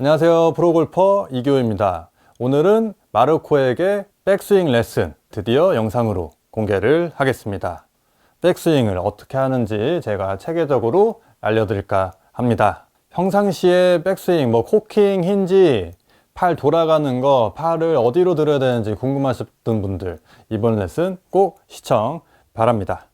안녕하세요. 프로골퍼 이교입니다. 오늘은 마르코에게 백스윙 레슨 드디어 영상으로 공개를 하겠습니다. 백스윙을 어떻게 하는지 제가 체계적으로 알려드릴까 합니다. 평상시에 백스윙, 뭐 코킹, 힌지, 팔 돌아가는 거, 팔을 어디로 들어야 되는지 궁금하셨던 분들 이번 레슨 꼭 시청 바랍니다.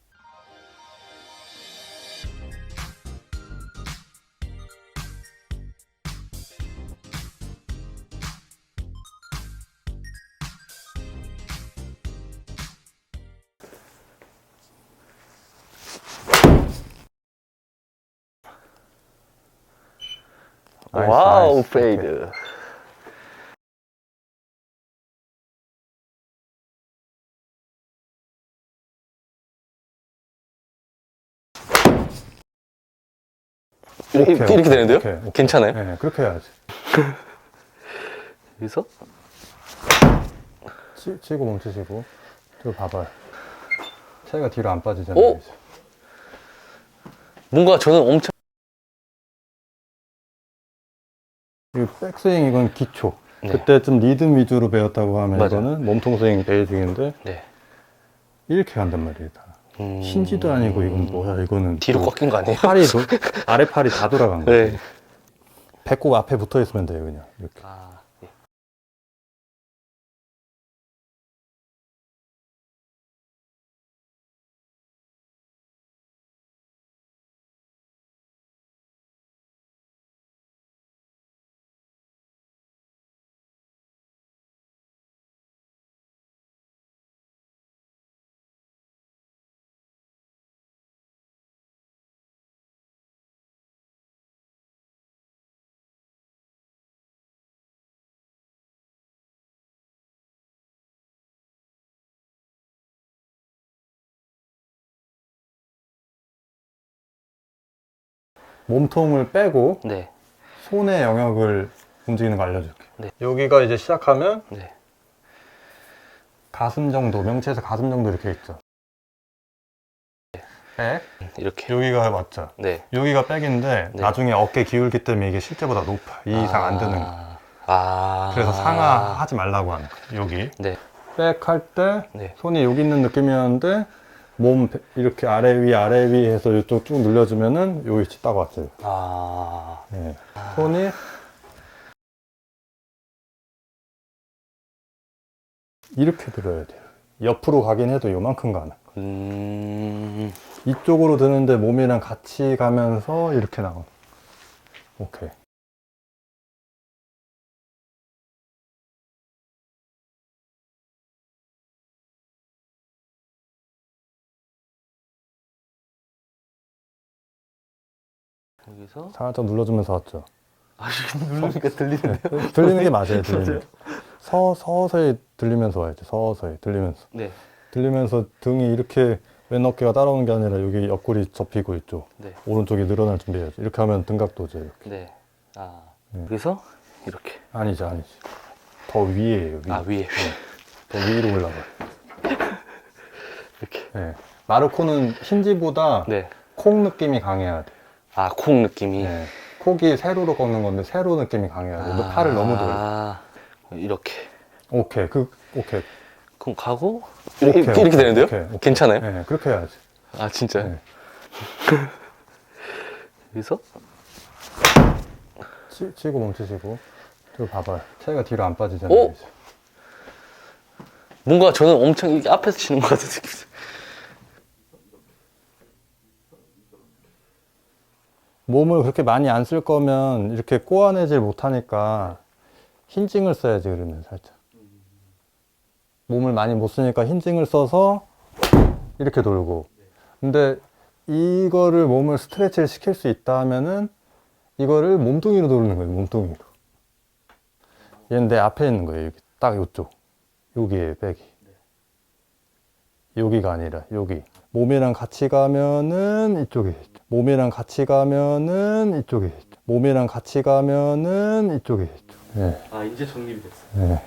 나이스, 와우 나이스. 페이드 이렇게, 이렇게 오케이, 되는데요? 오케이, 오케이. 괜찮아요? 네, 그렇게 해야지. 여기서 치, 치고 멈추시고 저 봐봐요. 차이가 뒤로 안 빠지잖아요. 오! 이제. 뭔가 저는 엄청 이 백스윙 이건 기초. 네. 그때 좀 리듬 위주로 배웠다고 하면 맞아요. 이거는 몸통 스윙 베이직인데 네. 이렇게 간단 말이에요. 다. 음, 힌지도 아니고 이건 뭐야? 이거는 뒤로 또 꺾인 거 아니에요? 팔이 도, 아래 팔이 다 돌아간 거예요. 네. 배꼽 앞에 붙어 있으면 돼요, 그냥 이렇게. 아, 몸통을 빼고 네. 손의 영역을 움직이는 거 알려줄게요. 네. 여기가 이제 시작하면 네. 가슴 정도, 명치에서 가슴 정도 이렇게 있죠. 백. 이렇게. 여기가 맞죠. 네. 여기가 백인데 네. 나중에 어깨 기울기 때문에 이게 실제보다 높아. 이 이상 안 드는 거. 아. 아. 그래서 상하 하지 말라고 하는 거. 여기. 네. 백 할 때 네. 손이 여기 있는 느낌이었는데 몸 배- 이렇게 아래 위 아래 위 해서 이쪽 쭉 눌러주면은 여기 위치 딱 왔어요. 아. 네. 손이 이렇게 들어야 돼요. 옆으로 가긴 해도 요만큼 가는. 거. 음. 이쪽으로 드는데 몸이랑 같이 가면서 이렇게 나오는. 오케이. 여기서 살짝 눌러주면서 왔죠. 아, 누르니까 들리는데요? 들리는 게 맞아요. 들리는 게. 서 서서히 들리면서 와야죠. 서서히 들리면서. 네. 들리면서 등이 이렇게 왼 어깨가 따라오는 게 아니라 여기 옆구리 접히고 있죠. 네. 오른쪽이 늘어날 준비해야죠. 이렇게 하면 등각도죠. 이렇게. 네. 아. 네. 여기서 이렇게. 아니죠, 아니죠. 더 위에요. 위. 아, 위에. 더 위로 올라가. 이렇게. 네. 마르코는 힌지보다 네. 콩 느낌이 강해야 돼. 아, 콩 느낌이. 네. 콕이 세로로 꺾는 건데 세로 느낌이 강해야 돼. 너 팔을 너무 돌려. 아, 이렇게. 오케이, 그 오케이. 그럼 가고 오케이, 이렇게, 이렇게 오케이, 되는데요? 오케이, 오케이. 괜찮아요? 네, 그렇게 해야지. 아 진짜요? 네. 여기서 치, 치고 멈추시고. 저 봐봐요. 차이가 뒤로 안 빠지잖아요. 오! 이제. 뭔가 저는 엄청 이렇게 앞에서 치는 것 같은 느낌. 몸을 그렇게 많이 안 쓸 거면 이렇게 꼬아내질 못하니까 힌징을 써야지 그러면 살짝. 몸을 많이 못 쓰니까 힌징을 써서 이렇게 돌고. 근데 이거를 몸을 스트레치를 시킬 수 있다 하면은 이거를 몸뚱이로 돌리는 거예요 몸뚱이로. 얘는 내 앞에 있는 거예요 여기. 딱 요쪽. 여기에 백이 여기가 아니라 여기 몸이랑 같이 가면은 이쪽에 있죠. 몸이랑 같이 가면은 이쪽에. 몸이랑 같이 가면은 이쪽에. 네. 아 이제 정립이 됐어. 네.